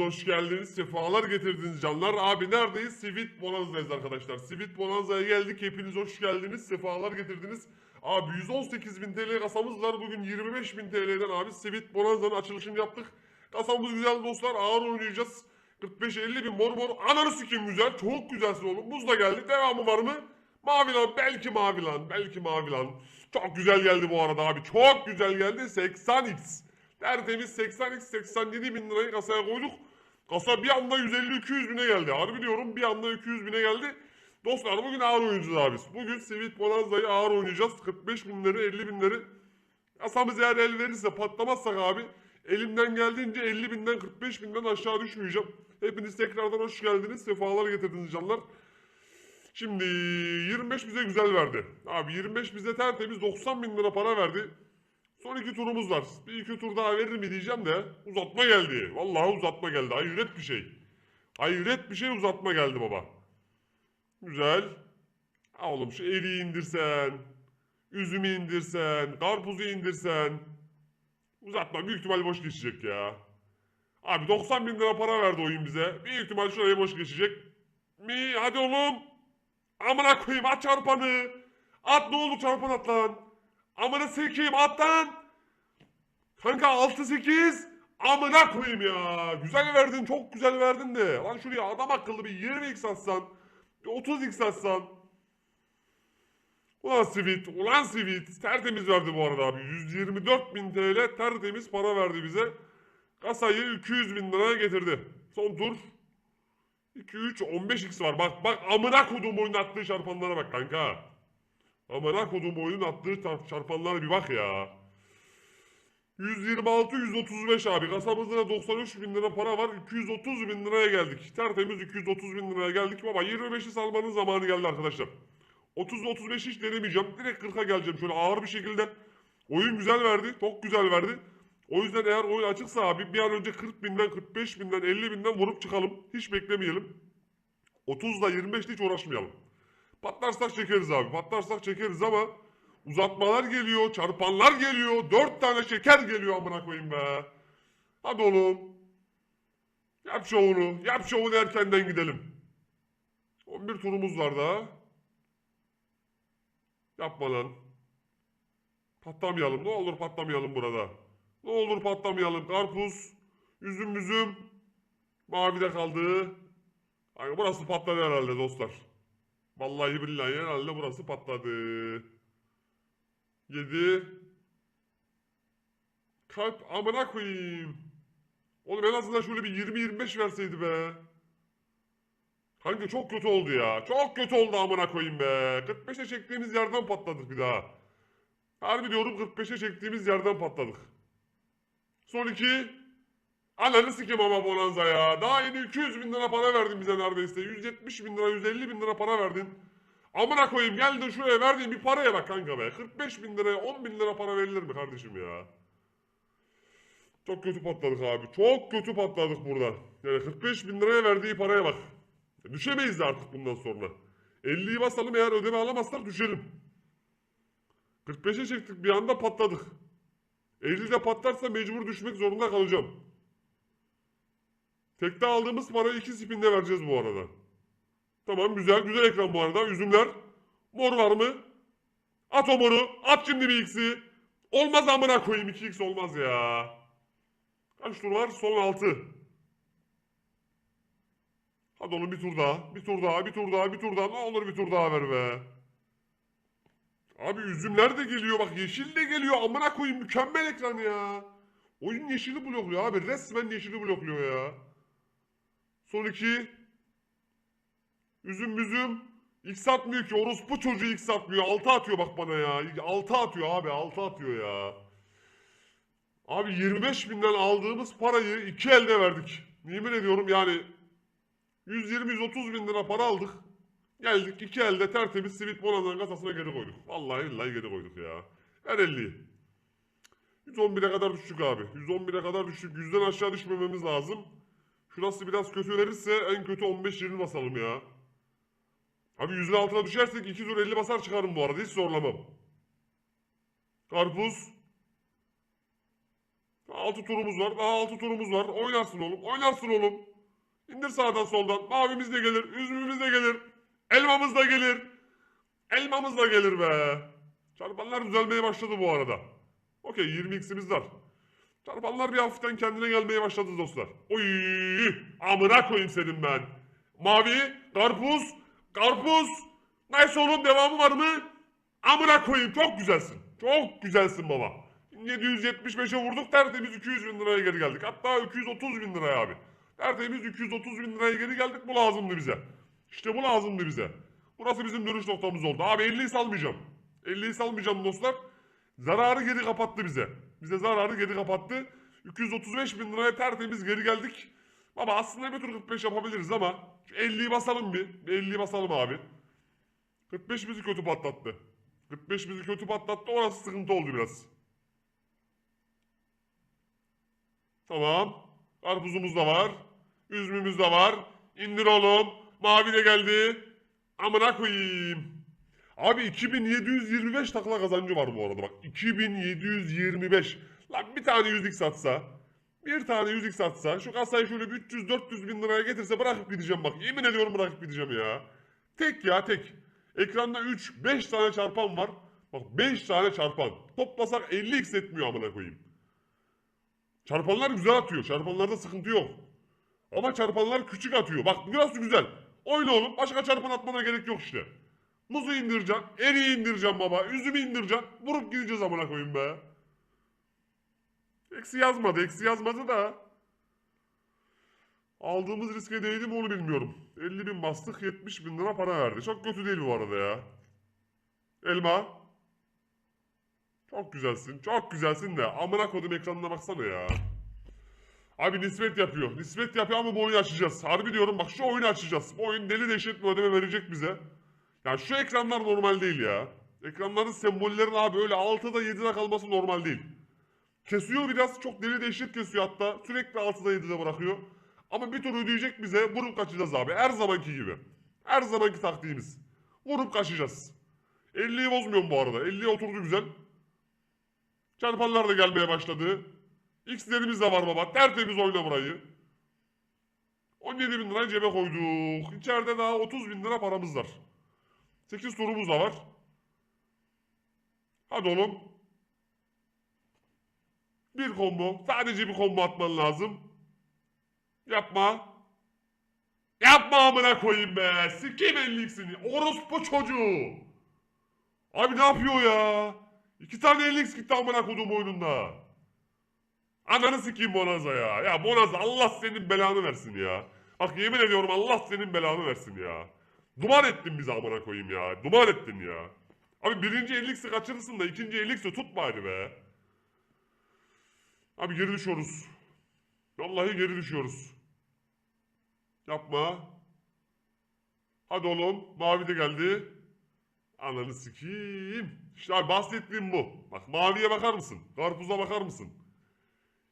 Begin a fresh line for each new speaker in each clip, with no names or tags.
hoş geldiniz. Sefalar getirdiniz canlar. Abi neredeyiz? Sivit Bonanza'dayız arkadaşlar. Sivit Bonanza'ya geldik. Hepiniz hoş geldiniz. Sefalar getirdiniz. Abi 118 bin TL kasamız var. Bugün 25 bin TL'den abi Sivit Bonanza'nın açılışını yaptık. Kasamız güzel dostlar. Ağır oynayacağız. 45-50 bin mor mor. Ananı sikeyim güzel. Çok güzelsin oğlum. Buz da geldi. Devamı var mı? Mavi lan. Belki mavi lan. Belki mavi lan. Çok güzel geldi bu arada abi. Çok güzel geldi. 80x. Tertemiz 80x 87 bin lirayı kasaya koyduk. Kasa bir anda 150-200 bine geldi. Harbi diyorum bir anda 200 bine geldi. Dostlar bugün ağır oynayacağız abi. Bugün Sweet Bonanza'yı ağır oynayacağız. 45 binleri 50 binleri. Kasamız eğer el verirse patlamazsak abi. Elimden geldiğince 50 binden 45 binden aşağı düşmeyeceğim. Hepiniz tekrardan hoş geldiniz. Sefalar getirdiniz canlar. Şimdi 25 bize güzel verdi. Abi 25 bize tertemiz 90 bin lira para verdi. Son iki turumuz var. Bir iki tur daha verir mi diyeceğim de uzatma geldi. Vallahi uzatma geldi. Hayret bir şey. Hayret bir şey uzatma geldi baba. Güzel. Ha oğlum şu eriği indirsen. Üzümü indirsen. Karpuzu indirsen. Uzatma büyük ihtimal boş geçecek ya. Abi 90 bin lira para verdi oyun bize. Büyük ihtimal şuraya boş geçecek. Mi hadi oğlum. Amına koyayım at çarpanı. At ne oldu çarpan at lan. Amına sekeyim at lan. Kanka 6-8. Amına koyayım ya. Güzel verdin çok güzel verdin de. Lan şuraya adam akıllı bir 20x atsan. Bir 30x atsan. Ulan Sweet, ulan Sweet. Tertemiz verdi bu arada abi. 124 bin TL tertemiz para verdi bize. Kasayı 200 bin liraya getirdi. Son tur. 2, 3, 15x var. Bak bak amına kodum oyunun attığı çarpanlara bak kanka. Amına kodum oyunun attığı çar- çarpanlara bir bak ya. 126, 135 abi. Kasamızda da 93 bin lira para var. 230 bin liraya geldik. Tertemiz 230 bin liraya geldik. Baba 25'i salmanın zamanı geldi arkadaşlar. 30 35 hiç denemeyeceğim. Direkt 40'a geleceğim şöyle ağır bir şekilde. Oyun güzel verdi. Çok güzel verdi. O yüzden eğer oyun açıksa abi bir an önce 40 binden, 45 binden, 50 binden vurup çıkalım. Hiç beklemeyelim. 30'la 25'le hiç uğraşmayalım. Patlarsak çekeriz abi. Patlarsak çekeriz ama uzatmalar geliyor, çarpanlar geliyor. 4 tane şeker geliyor amına koyayım be. Hadi oğlum. Yap şovunu. Yap şovunu erkenden gidelim. 11 turumuz var daha. Yapma lan. Patlamayalım. Ne olur patlamayalım burada. Ne olur patlamayalım. Karpuz, üzüm üzüm. Mavide kaldı. Burası patladı herhalde dostlar. Vallahi billahi herhalde burası patladı. 7 Kalp amına koyayım. Oğlum en azından şöyle bir 20-25 verseydi be. Kanka çok kötü oldu ya. Çok kötü oldu amına koyayım be. 45'e çektiğimiz yerden patladık bir daha. Harbi diyorum 45'e çektiğimiz yerden patladık. Son iki. Ananı sikim ama Bonanza ya. Daha yeni 200 bin lira para verdin bize neredeyse. 170 bin lira, 150 bin lira para verdin. Amına koyayım geldin şuraya verdiğin bir paraya bak kanka be. 45 bin liraya 10 bin lira para verilir mi kardeşim ya? Çok kötü patladık abi. Çok kötü patladık burada. Yani 45 bin liraya verdiği paraya bak. Düşemeyiz de artık bundan sonra. 50'yi basalım eğer ödeme alamazsak düşelim. 45'e çektik bir anda patladık. 50'de patlarsa mecbur düşmek zorunda kalacağım. Tekte aldığımız parayı iki spinde vereceğiz bu arada. Tamam güzel güzel ekran bu arada. Üzümler. Mor var mı? At o moru. At şimdi bir x'i. Olmaz amına koyayım 2x olmaz ya. Kaç tur var? Son 6. Hadi oğlum bir tur daha. Bir tur daha, bir tur daha, bir tur daha. Ne olur bir tur daha ver be. Abi üzümler de geliyor bak yeşil de geliyor. Amına koyayım mükemmel ekran ya. Oyun yeşili blokluyor abi. Resmen yeşili blokluyor ya. Son iki. Üzüm üzüm. X atmıyor ki. Orospu çocuğu X atmıyor. Altı atıyor bak bana ya. Altı atıyor abi. Altı atıyor ya. Abi 25 binden aldığımız parayı iki elde verdik. Yemin ediyorum yani 120-130 bin lira para aldık. Geldik iki elde tertemiz Sweet Bonanza'nın kasasına geri koyduk. Vallahi billahi geri koyduk ya. Ver 50'yi. 111'e kadar düştük abi. 111'e kadar düştük. Yüzden aşağı düşmememiz lazım. Şurası biraz kötü verirse en kötü 15-20 basalım ya. Abi yüzün altına düşersek 2 tur 50 basar çıkarım bu arada. Hiç zorlamam. Karpuz. 6 turumuz var. Daha 6 turumuz var. Oynarsın oğlum. Oynarsın oğlum. İndir sağdan soldan. Mavimiz de gelir. Üzümümüz de gelir. Elmamız da gelir. Elmamız da gelir be. Çarpanlar düzelmeye başladı bu arada. Okey 20x'imiz var. Çarpanlar bir hafiften kendine gelmeye başladı dostlar. Oy! Amına koyayım senin ben. Mavi, karpuz, karpuz. Nice oğlum devamı var mı? Amına koyayım çok güzelsin. Çok güzelsin baba. 775'e vurduk tertemiz 200 bin liraya geri geldik. Hatta 230 bin liraya abi. Tertemiz 230 bin liraya geri geldik bu lazımdı bize. İşte bu lazımdı bize. Burası bizim dönüş noktamız oldu. Abi 50'yi salmayacağım. 50'yi salmayacağım dostlar. Zararı geri kapattı bize. Bize zararı geri kapattı. 235 bin liraya tertemiz geri geldik. Baba aslında bir tur 45 yapabiliriz ama şu 50'yi basalım bir. Bir 50'yi basalım abi. 45 bizi kötü patlattı. 45 bizi kötü patlattı. Orası sıkıntı oldu biraz. Tamam. Karpuzumuz da var. Üzümümüz de var. İndir oğlum. Mavi de geldi. Amına koyayım. Abi 2725 takla kazancı var bu arada bak. 2725. Lan bir tane 100x satsa. Bir tane 100x satsa. Şu kasayı şöyle bir 300-400 bin liraya getirse bırakıp gideceğim bak. Yemin ediyorum bırakıp gideceğim ya. Tek ya tek. Ekranda 3, 5 tane çarpan var. Bak 5 tane çarpan. Toplasak 50x etmiyor amına koyayım. Çarpanlar güzel atıyor. Çarpanlarda sıkıntı yok. Ama çarpanlar küçük atıyor. Bak burası güzel. Oyna oğlum. Başka çarpan atmana gerek yok işte. Muzu indireceksin. Eriği indireceksin baba. Üzümü indireceksin. Vurup gideceğiz amına koyayım be. Eksi yazmadı. Eksi yazmadı da. Aldığımız riske değdi mi onu bilmiyorum. 50 bin bastık 70 bin lira para verdi. Çok kötü değil bu arada ya. Elma. Çok güzelsin. Çok güzelsin de. Amına kodum ekranına baksana ya. Abi nispet yapıyor. Nispet yapıyor ama bu oyunu açacağız. Harbi diyorum bak şu oyunu açacağız. Bu oyun deli dehşet bir ödeme verecek bize. Ya şu ekranlar normal değil ya. Ekranların sembollerin abi öyle 6'da 7'de kalması normal değil. Kesiyor biraz çok deli dehşet kesiyor hatta. Sürekli 6'da 7'de bırakıyor. Ama bir tur ödeyecek bize vurup kaçacağız abi. Her zamanki gibi. Her zamanki taktiğimiz. Vurup kaçacağız. 50'yi bozmuyorum bu arada. 50'ye oturdu güzel. Çarpanlar da gelmeye başladı. X'lerimiz de var baba. Tertemiz oyna burayı. 17 bin lirayı cebe koyduk. İçeride daha 30 bin lira paramız var. 8 turumuz da var. Hadi oğlum. Bir combo. Sadece bir combo atman lazım. Yapma. Yapma amına koyayım be. Sikeyim elliksini. Orospu çocuğu. Abi ne yapıyor ya? İki tane 50x gitti amına kodum oyununda. Ananı sikeyim Bonaza ya. Ya Bonaza Allah senin belanı versin ya. Bak yemin ediyorum Allah senin belanı versin ya. Duman ettin bizi amına koyayım ya. Duman ettin ya. Abi birinci 50x'i kaçırırsın da ikinci 50x'i tut bari be. Abi geri düşüyoruz. Vallahi geri düşüyoruz. Yapma. Hadi oğlum. Mavi de geldi. Ananı sikeyim. İşte abi bahsettiğim bu. Bak maviye bakar mısın? Karpuza bakar mısın?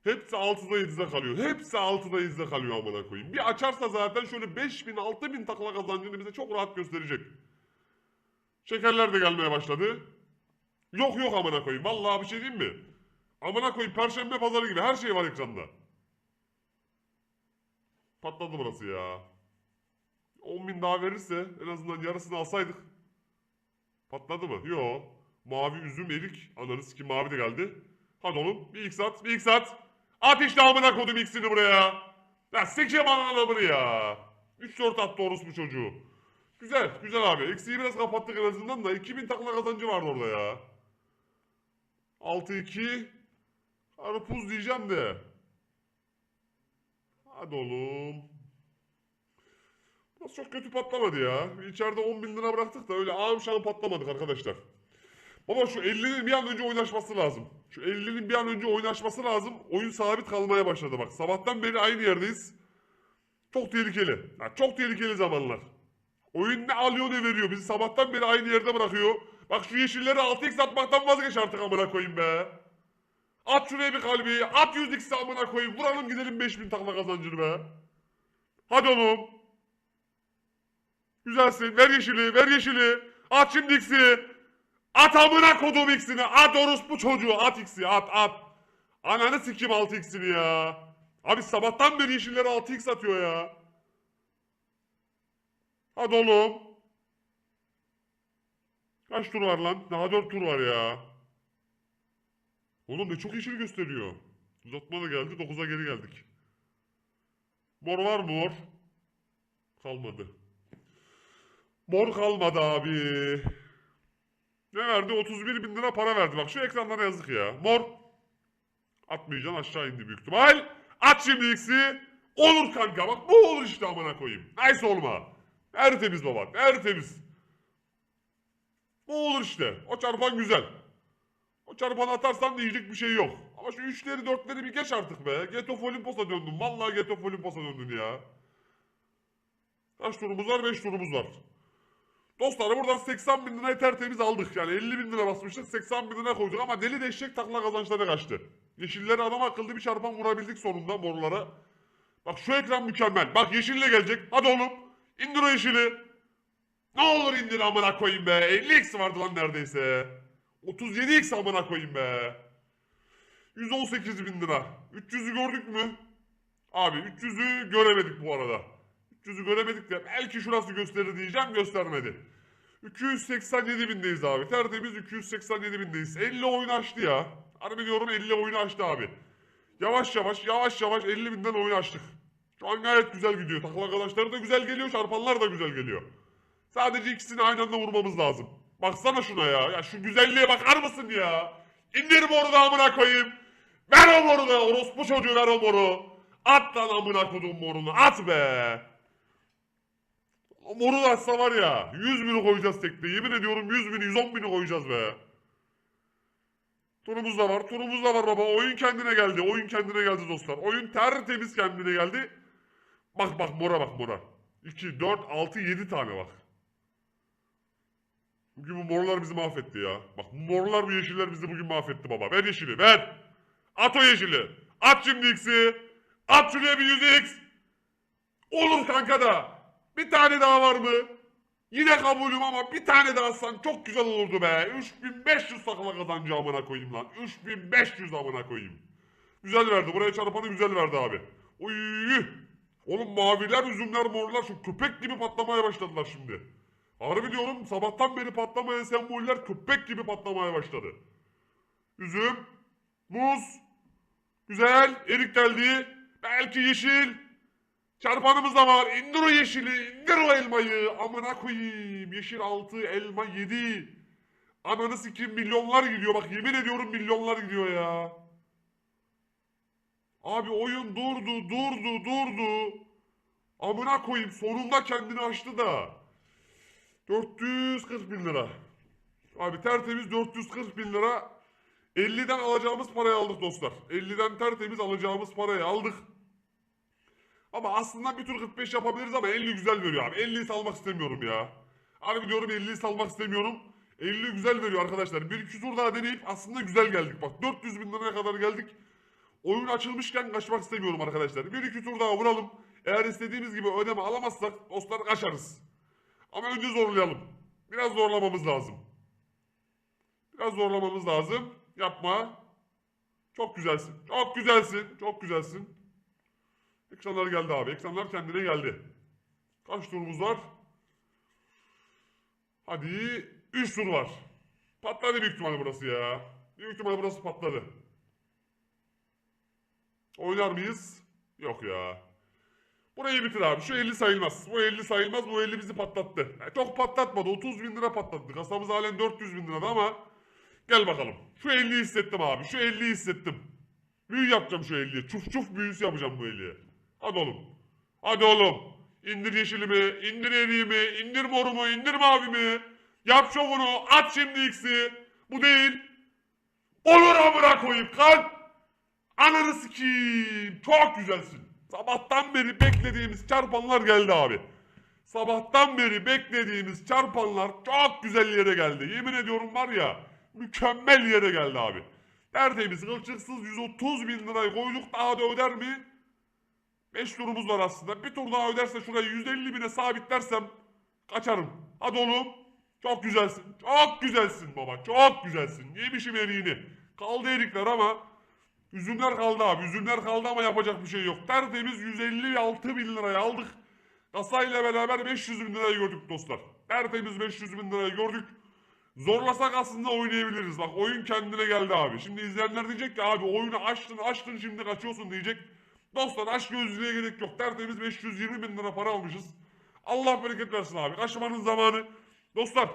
Hepsi 6'da 7'de kalıyor. Hepsi 6'da 7'de kalıyor amına koyayım. Bir açarsa zaten şöyle 5000 6000 takla kazancını bize çok rahat gösterecek. Şekerler de gelmeye başladı. Yok yok amına koyayım. Vallahi bir şey diyeyim mi? Amına koyayım perşembe pazarı gibi her şey var ekranda. Patladı burası ya. 10 bin daha verirse en azından yarısını alsaydık. Patladı mı? Yo. Mavi üzüm erik. Ananı sikim mavi de geldi. Hadi oğlum bir x at bir x at. At işte amına kodum x'ini buraya. Ya sikeceğim ananı ya. 3 4 attı orospu çocuğu. Güzel güzel abi. Eksiği biraz kapattık en azından da 2000 takla kazancı vardı orada ya. 6-2. Karpuz diyeceğim de. Hadi oğlum. Burası çok kötü patlamadı ya. İçeride 10 bin lira bıraktık da öyle ağım şahım patlamadık arkadaşlar. Baba şu 50'nin bir an önce oynaşması lazım. Şu 50'nin bir an önce oynaşması lazım. Oyun sabit kalmaya başladı bak. Sabahtan beri aynı yerdeyiz. Çok tehlikeli. Ya çok tehlikeli zamanlar. Oyun ne alıyor ne veriyor. Bizi sabahtan beri aynı yerde bırakıyor. Bak şu yeşilleri 6x atmaktan vazgeç artık amına koyayım be. At şuraya bir kalbi. At 100x amına koyayım. Vuralım gidelim 5000 takla kazancını be. Hadi oğlum. Güzelsin. Ver yeşili. Ver yeşili. At şimdi x'i. At amına kodum x'ini. At orospu çocuğu. At x'i. At at. Ananı sikim 6x'ini ya. Abi sabahtan beri yeşiller 6x atıyor ya. Hadi oğlum. Kaç tur var lan? Daha 4 tur var ya. Oğlum ne çok yeşil gösteriyor. Uzatma da geldi. 9'a geri geldik. Mor var mı mor? Kalmadı. Mor kalmadı abi. Ne verdi? 31 bin lira para verdi. Bak şu ekranlara yazık ya. Mor. Atmayacaksın aşağı indi büyük ihtimal. At şimdi X'i. Olur kanka bak bu olur işte amına koyayım. Nice olma. Tertemiz baba tertemiz. Bu olur işte. O çarpan güzel. O çarpanı atarsan diyecek bir şey yok. Ama şu üçleri dörtleri bir geç artık be. Get of Olympus'a döndüm. Vallahi Get of Olympus'a döndün ya. Kaç turumuz var? 5 turumuz var. Dostlar buradan 80 bin lirayı tertemiz aldık. Yani 50 bin lira basmıştık 80 bin lira koyduk ama deli deşek takla kazançları kaçtı. Yeşillere adam akıllı bir çarpan vurabildik sonunda morlara. Bak şu ekran mükemmel. Bak yeşille gelecek. Hadi oğlum. İndir o yeşili. Ne olur indir amına koyayım be. 50x vardı lan neredeyse. 37x amına koyayım be. 118 bin lira. 300'ü gördük mü? Abi 300'ü göremedik bu arada. 300'ü göremedik de belki şurası gösterir diyeceğim göstermedi. 287 bindeyiz abi. Tertemiz 287 bindeyiz. 50 oyun açtı ya. Harbi diyorum 50 oyun açtı abi. Yavaş yavaş yavaş yavaş 50 binden oyun açtık. Şu an gayet güzel gidiyor. Takla arkadaşları da güzel geliyor. Çarpanlar da güzel geliyor. Sadece ikisini aynı anda vurmamız lazım. Baksana şuna ya. Ya şu güzelliğe bakar mısın ya? İndir moru da amına koyayım. Ver o moru da. Orospu çocuğu ver o moru. At lan amına kodum morunu. At be. Moru atsa var ya. 100 bini koyacağız tekte. Yemin ediyorum 100 bini 110 bini koyacağız be. Turumuz da var. Turumuz da var baba. Oyun kendine geldi. Oyun kendine geldi dostlar. Oyun tertemiz kendine geldi. Bak bak mora bak mora. 2, 4, 6, 7 tane bak. Bugün bu morlar bizi mahvetti ya. Bak morlar bu yeşiller bizi bugün mahvetti baba. Ver yeşili ver. At o yeşili. At şimdi X'i. At şuraya bir 100x. Olur kanka da. Bir tane daha var mı? Yine kabulüm ama bir tane daha atsan çok güzel olurdu be. 3500 takla kazancı amına koyayım lan. 3500 amına koyayım. Güzel verdi. Buraya çarpanı güzel verdi abi. Oy! Oğlum maviler, üzümler, morlar şu köpek gibi patlamaya başladılar şimdi. Harbi diyorum sabahtan beri patlamayan semboller köpek gibi patlamaya başladı. Üzüm, muz, güzel, erik geldi. Belki yeşil. Çarpanımız da var. İndir o yeşili, indir o elmayı. Amına koyayım. Yeşil 6, elma 7. Ananı sikeyim milyonlar gidiyor. Bak yemin ediyorum milyonlar gidiyor ya. Abi oyun durdu, durdu, durdu. Amına koyayım sonunda kendini açtı da. 440 bin lira. Abi tertemiz 440 bin lira. 50'den alacağımız parayı aldık dostlar. 50'den tertemiz alacağımız parayı aldık. Ama aslında bir tur 45 yapabiliriz ama 50 güzel veriyor abi. 50'yi salmak istemiyorum ya. Harbi diyorum 50'yi salmak istemiyorum. 50 güzel veriyor arkadaşlar. Bir iki tur daha deneyip aslında güzel geldik. Bak 400 bin liraya kadar geldik. Oyun açılmışken kaçmak istemiyorum arkadaşlar. Bir iki tur daha vuralım. Eğer istediğimiz gibi ödeme alamazsak dostlar kaçarız. Ama önce zorlayalım. Biraz zorlamamız lazım. Biraz zorlamamız lazım. Yapma. Çok güzelsin. Çok güzelsin. Çok güzelsin. Ekranlar geldi abi. Ekranlar kendine geldi. Kaç turumuz var? Hadi 3 tur var. Patladı büyük ihtimalle burası ya. Büyük ihtimalle burası patladı. Oynar mıyız? Yok ya. Burayı bitir abi. Şu 50 sayılmaz. Bu 50 sayılmaz. Bu 50 bizi patlattı. Yani çok patlatmadı. 30 bin lira patlattı. Kasamız halen 400 bin lirada ama gel bakalım. Şu 50'yi hissettim abi. Şu 50'yi hissettim. Büyü yapacağım şu 50'ye. Çuf çuf büyüsü yapacağım bu 50'ye. Hadi oğlum. Hadi oğlum. İndir yeşilimi, indir eriğimi, indir morumu, indir mavimi. Yap şovunu, at şimdi X'i. Bu değil. Olur amına koyayım kalk. Ananı sikeyim. Çok güzelsin. Sabahtan beri beklediğimiz çarpanlar geldi abi. Sabahtan beri beklediğimiz çarpanlar çok güzel yere geldi. Yemin ediyorum var ya mükemmel yere geldi abi. Tertemiz kılçıksız 130 bin lirayı koyduk daha da öder mi? 5 turumuz var aslında. Bir tur daha öderse şurayı 150 bine sabitlersem kaçarım. Hadi oğlum. Çok güzelsin. Çok güzelsin baba. Çok güzelsin. Yemişim eriğini. Kaldı erikler ama Üzümler kaldı abi. Üzümler kaldı ama yapacak bir şey yok. Tertemiz 156 bin liraya aldık. Kasayla beraber 500 bin lirayı gördük dostlar. Tertemiz 500 bin lirayı gördük. Zorlasak aslında oynayabiliriz. Bak oyun kendine geldi abi. Şimdi izleyenler diyecek ki abi oyunu açtın açtın şimdi kaçıyorsun diyecek. Dostlar aç gözlüğe gerek yok. Tertemiz 520 bin lira para almışız. Allah bereket versin abi. Kaçmanın zamanı. Dostlar